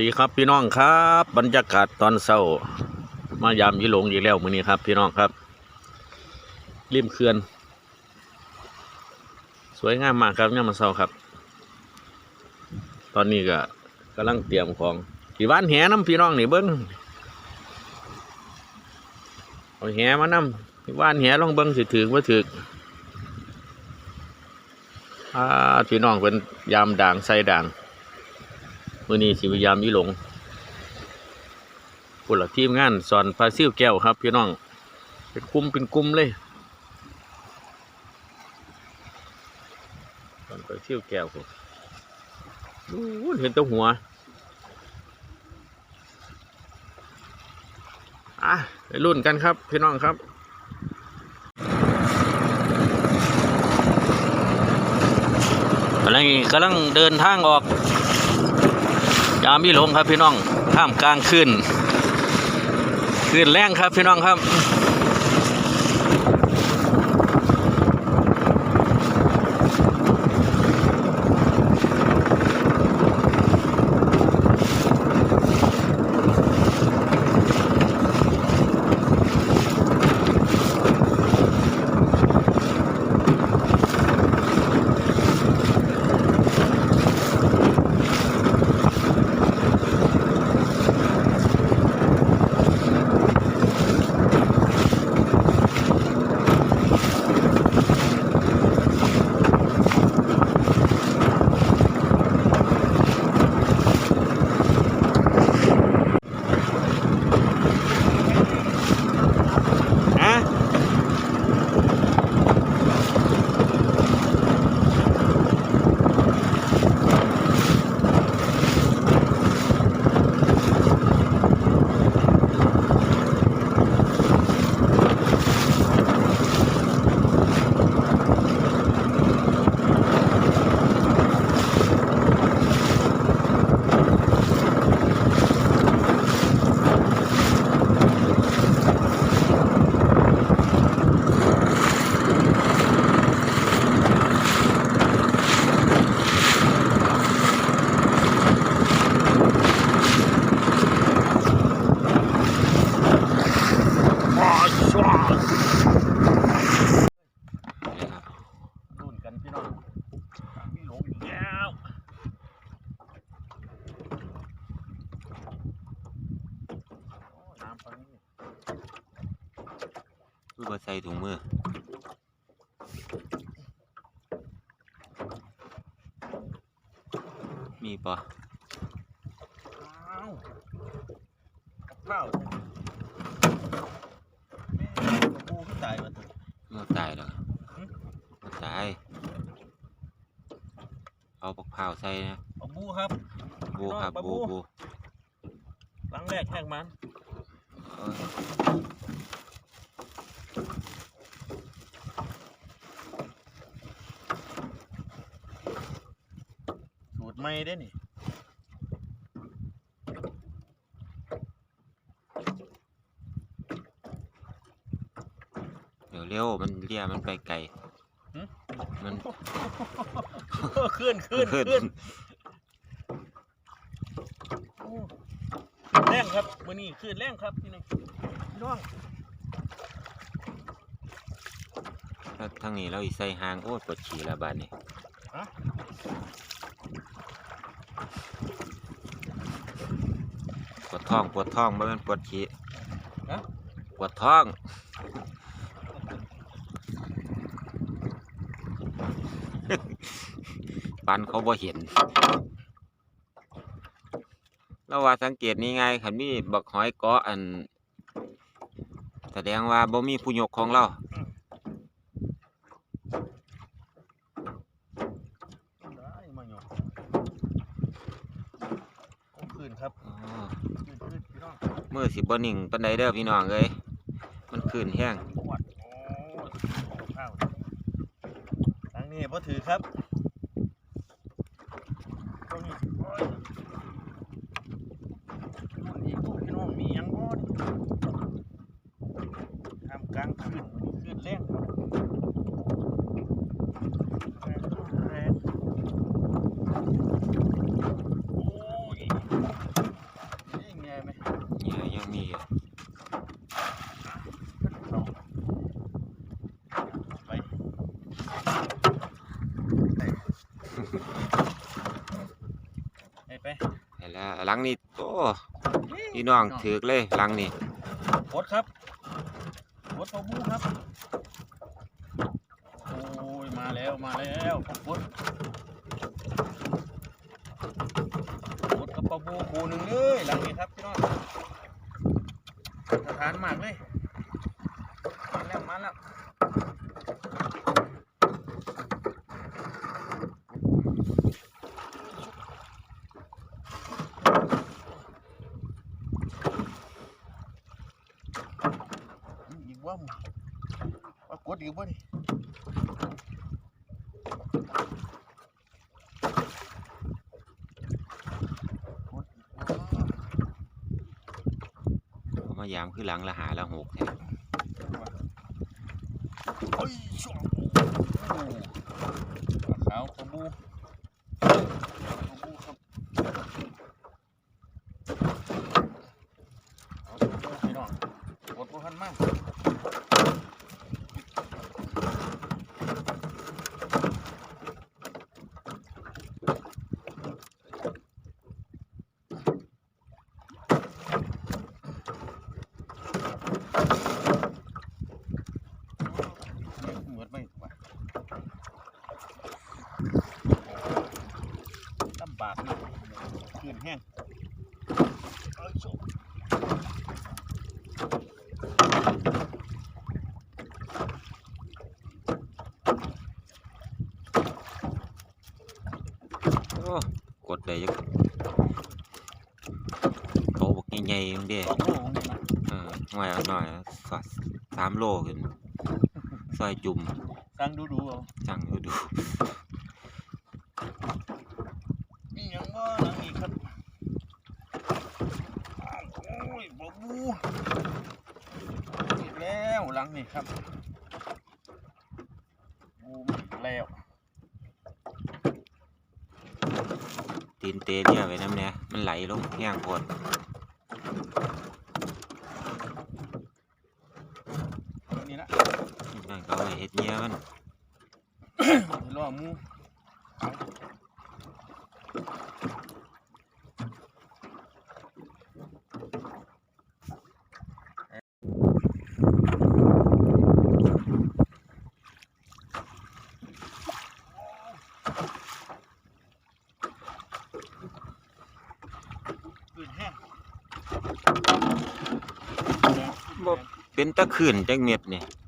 ดีครับพี่น้องครับ บรรยากาศตอนเช้ามายามยี่หลงอีกแล้วมื้อนี้ครับ พี่น้องครับริมเขื่อน สวยงามมากครับย่ามมาเช้าครับ ตอนนี้ก็กำลังเตรียมของที่บ้านแหน้ำพี่น้องนี่เบิ้งเอาแหมานำที่บ้านแหลองเบิ้งสิถือว่าถือพี่น้องเป็นยามด่างใส่ด่าง มื่อนี้สิพยายามอีหลงผู้หลักทีมงานสอนพาซิ่วแก้วครับพี่น้อง เป็นกลุ่มเป็นกลุ่มเลยสอนพาซิ่วแก้วผมดูเห็นตัวหัวอะไปรุ่นกันครับพี่น้องครับกำลังกำลังเดินทางออก ยามพี่หลงครับพี่น้องท่ามกลางคืนคืนแรงครับพี่น้องครับ ฮะว้าวชัวรุ่นกันพี่น้องพี่หลงอีกแล้วโอ้น้ำตอนนี้ คือบ่ใส่ถุงมือ มีปะอ้าวกับข้าวแม่กับปูที่ตายมาถึงบ่ตายหรอกหึบ่ตาย เอาปักเผาวใส่นะเอาบูครับบูครับปลาบูบูบูหลังแรกแข่งมัน เออ สูตรไม่ได้นี่เดี๋ยวเร็วมันเลียมันไปไกลมันขึ้นขึ้นขึ้นขึ้นโอ้แรงครับมือนี้ขึ้นแรงครับพี่น้องพี่น้องถ้าทางนี้เราอีใส่หางโอ้ยปวดฉี่ละบาดนี้ ฮะ ปวด ท้องปวดท้องบ่แม่นปวดฉี่ฮะ ปวดท้อง ปันเขาบ่เห็น แล้วว่าสังเกตนี่ไงคันมีบักหอยเกาะอัน แสดงว่าบ่มีผู้ยกของเรา ได้มาหยกเอาขึ้นครับ อ๋อ ขึ้นขึ้นพี่น้อง มือ สิบ่นิ่งปานใดเด้อพี่น้องเอ้ยมันขึ้นแห้งปวดโอ้ข้าวทางนี้พอถือครับตรงนี้โอ้ยนู่นอีกลูกพี่น้องมีหยังบ่ทำกลางคืนมันนี่ขึ้นแรง ไปไปแล้วลังนี่โตพี่น้องถือเลยลังนี่โคดครับพดพอบูครับโอ้ยมาแล้วมาแล้วพดพดกับปอบูคูหนึ่งเลยลังนี้ครับพี่น้องสถานมากเลย ว่ามึงว่ากดอีกว่านี่กดอีกว่าเอามายามคือหลังละหาละหกแท้เฮ้ยช่วงโอ้ปลาขาวปลาบูปลาบูครับเอาปลาบูพี่น้องกดบ่ทันมากเหมือนไม่ว่าลำบากนะคืนแห้งเอ้ยโช โอ้กดได้จักโตบัก ใหญ่ๆจังเด้สองโลของมันนะเออหน่อยเอาหน่อยสอดสามโลขึ้นซอยจุ่มสั่งดูดูๆเอาจังดูดูมีหยังบ่หลังอีกครับอ้าวโอ้ยบะบูอีกแล้วหลังนี่ครับบูมอีกแล้วตีนเตะเนี่ยไว้น้ำเนี่ยมันไหลลงแห้งโพด นี่ละ นั่นก็เอาไว้เฮ็ดเนี่ยมัน สิร อมูเป็นตะขื่นจังเม็ดนี่ฮะ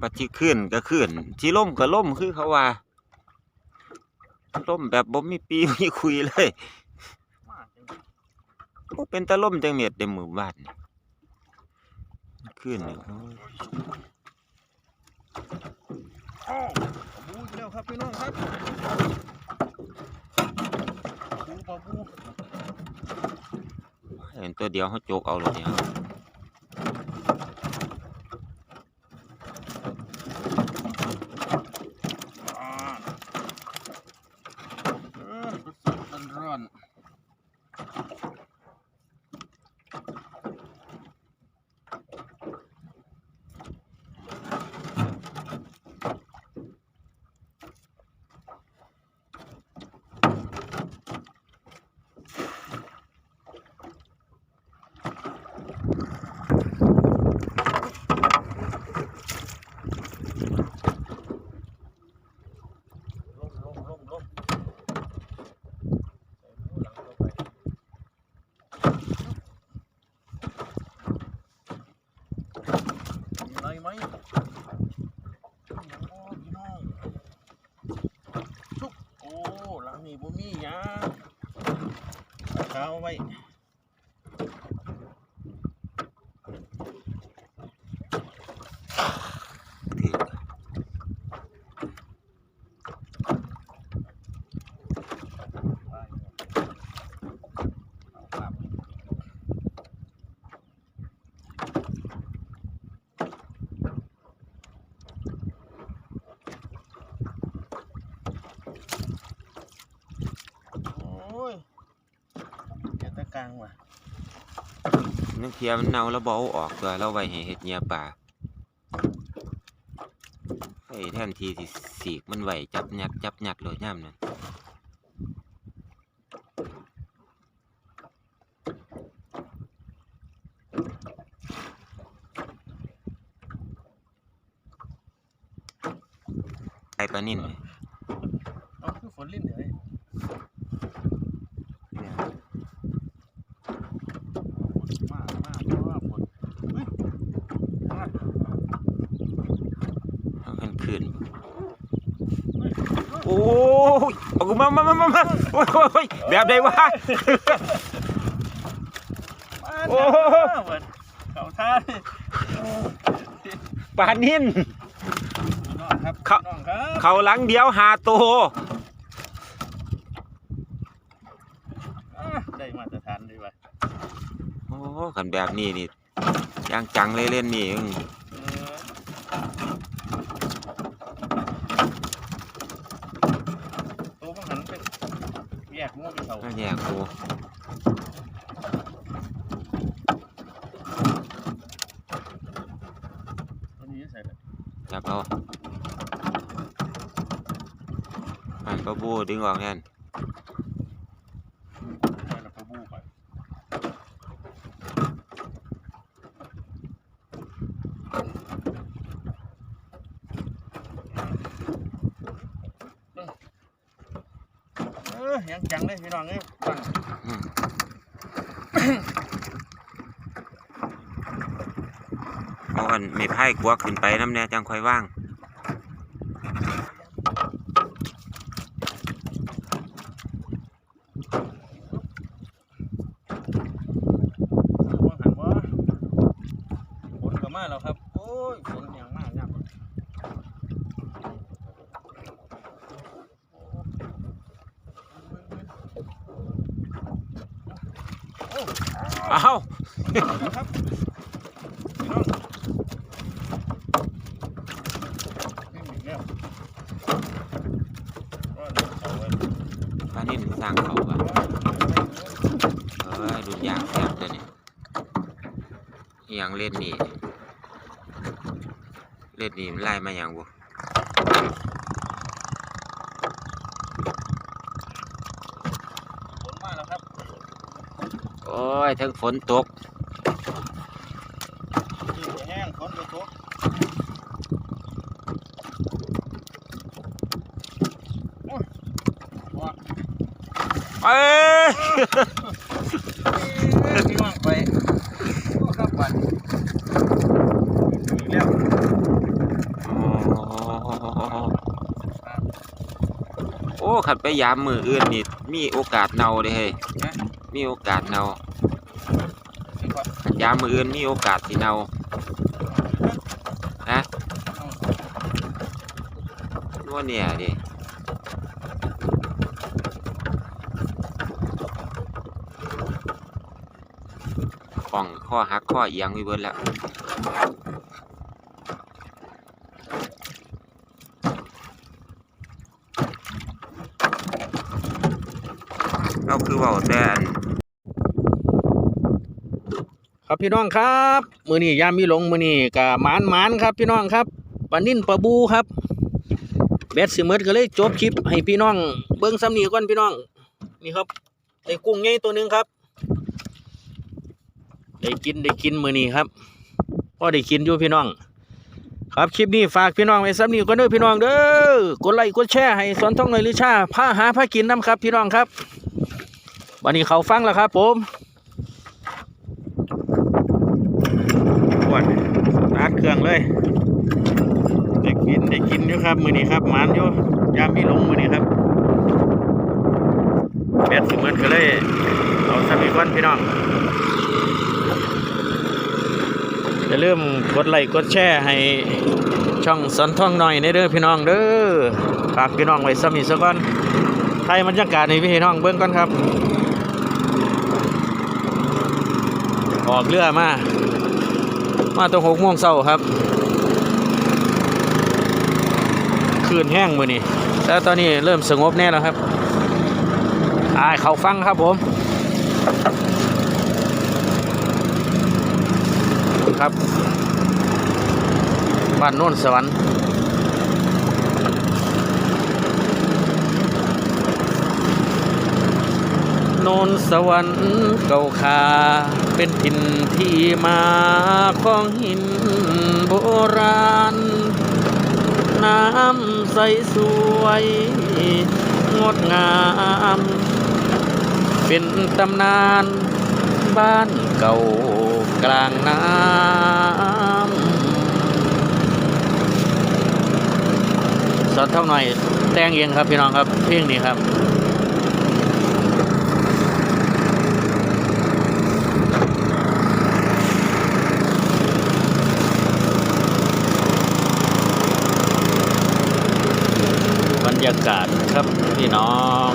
บัดที่ขื่นก็ขื่นที่ล่มก็ล่มคือเขาว่าล่มแบบบ่มีปีมีคุยเลยมากจังบ่เป็นตะล่มจังเม็ดเด้มือบ้านนี่ขื่นนี่โอ้ยอ้าวบูอีกแล้วครับพี่น้องครับบูปลาบูเห็นตัวเดียวเขาโจกเอาเลยเนี่ย อ่าเออสดๆร้อนๆลงลงลงลงใส่หมูหลังเข้าไปมีอะไรไหมโอ้พี่น้องชุบโอ้หลังนี้บ่มีหยัง เอางว่ะนักเทียมันเน่าแล้วบเอาออกตัวเราไว้ให้เห็ดเงียป่าไอ้แท่นทีสี่สีมันไหวจับหยักจับหยักเลยย่ำนี่ยไอ้ปลานิ่นไหมเอคือฝนลิ่นเหรอ กูมามามามามาโอ้ยโอ้ยโอ้ยแบบใดวะ โอ้เหมือนเขาท่านี่ปลานิ่น พี่น้องครับเขา พี่น้องครับเขาหลังเดียวหาโตวอะได้มาตรฐานเลยว่ะโอ้กันแบบนี้นี่ย่างจังเลยเล่นนี่อื้อ เออตัวมันหันไปแยก งูไปเขาน่าแย่กูตัวนี้ใส่เลย จับเอามันก็บูดึงออกแน่น ใส่แล้วก็บูไปเออ ยังจังเลยพี่น้องเอ้ยฟังอืมเอาอันไม่ไพ่กลัวขึ้นไปน้ำแน่จังค่อยว่าง ว่าหันว่าฝนก็มาแล้วครับ โอ้ยฝนยังมากยับ อ้าวครับพี่น้องนี่มีแล้วว่าเดี๋ยวเอาว้ปลานิ่นสร้างเขาปะเอ้ยดุนยางแซ่บเลยนี่ยังเล่นนี่ เล่นนี่มันไล่มาอย่างบุ ฝนมาแล้วครับ โอ้ยทั้งฝนตกที่จะแห้งฝนก็ตกโอ้ยว่าเอ้ย พี่ว่างไปโอ้ครับวันอีกแล้ว โอ้ ขัดไปยามมืออื่นนี่มีโอกาสเน่าเลยเฮ้ยมีโอกาสเน่าขัดยามมืออื่นมีโอกาสที่เน่าฮะนัวเนี่ยดิป่องข้อหักข้อเอียงวิเบิดแล้ว เราคือเว่าแต่อัน ครับพี่น้องครับมือนี้ยามมีหลงมือนี้กะหมานหมานครับพี่น้องครับปลานิ่นปลาบูครับแบดสิเมิดก็เลยจบคลิปให้พี่น้อง เบิ้งซ้ำนี้ก่อนพี่น้องนี่ครับได้กุ้งใหญ่ตัวหนึงครับ ได้กินได้กินมือนี้ครับพอได้กินอยู่พี่น้อง ครับคลิปนี้ฝากพี่น้องไว้ซ้ำนี้ก่อนเด้อพี่น้องเด้อกดไลค์กดแชร์ให้สอนท่องหน่อยลิชาผ้าหาผ้ากินน้ำครับ พี่น้องครับวันนี้เขาฟังแล้วครับผม ปวดตัด เครื่องเลยได้กินได้กินอยู่ครับ มือนี้ครับหมานอยู่ยามมีหลงมือนี้ครับแบดสิเหมือนกันเลยเอาสมีก้อนพี่น้องอย่าลืมกดไลค์กดแชร์ให้ช่องสอนท่องหน่อยในเด้อพี่น้องเด้อฝากพี่น้องไว้สมีสักก้อนไทยบรรยากาศในพี่น้องเบิ้องก่อนครับ ออกเรือมา มาตรงหกโมงเช้าครับ คืนแห้งมือนี่แต่ตอนนี้เริ่มสงบแน่แล้วครับอายเขาฟังครับผม ครับ บ้านโน่นสวรรค์ นนสวรรค์เก่าคาเป็นถิ่นที่มาของหินโบราณ น้ำใสสวย งดงาม เป็นตำนานบ้านเก่ากลางน้ำสอนเท่าหน่อยแต่งเองครับพี่น้องครับเพลงนี้ครับ รยากาศครับพี่น้อง